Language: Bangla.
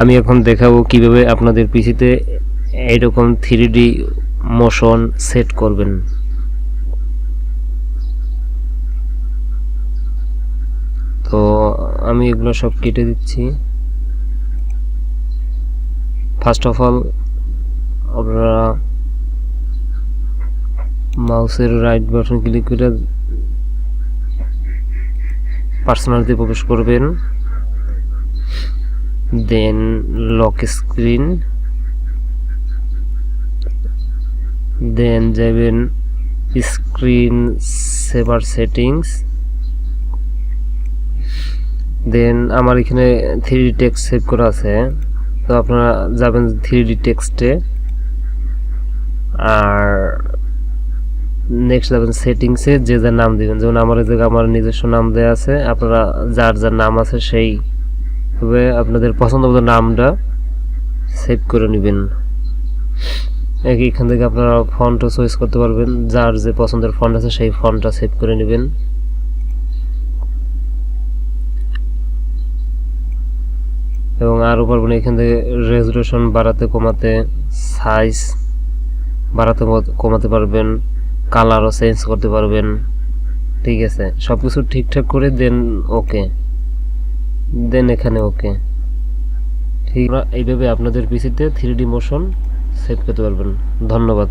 আমি এখন দেখাবো কীভাবে আপনাদের পিসিতে এইরকম থ্রি মোশন সেট করবেন। তো আমি এগুলো সব কেটে দিচ্ছি। ফার্স্ট অফ অল আপনারা মাউসের রাইট বাটন ক্লিক করে পার্সোনালিতে প্রবেশ করবেন। দেন লক স্ক্রিন দেন যাবেন স্ক্রিন সেভার সেটিংস দেন আমার এখানে থ্রি ডি টেক্সট সেভ করা আছে। তো আপনারা যাবেন থ্রি ডি টেক্সটে আর নেক্সট যাবেন সেটিংসে যে যার নাম দিবেন। যেমন আমার জায়গায় আমার নিজস্ব নাম দেওয়া আছে। আপনারা যার যার নাম আছে সেই ভাবে আপনাদের পছন্দ মতো নামটা সেভ করে নেবেন। এখান থেকে আপনারা ফন্টও চয়েস করতে পারবেন। যার যে পছন্দের ফন্ট আছে সেই ফন্টটা সেভ করে নেবেন। এবং আরও পারবেন এখান থেকে রেজুলেশন বাড়াতে কমাতে সাইজ বাড়াতে কমাতে পারবেন কালারও চেঞ্জ করতে পারবেন। ঠিক আছে? সব কিছু ঠিকঠাক করে দেন ওকে দেন এখানে ওকে ঠিক। এইভাবে আপনাদের পিসিতে থ্রি ডি মোশন সেভ করতে পারবেন। ধন্যবাদ।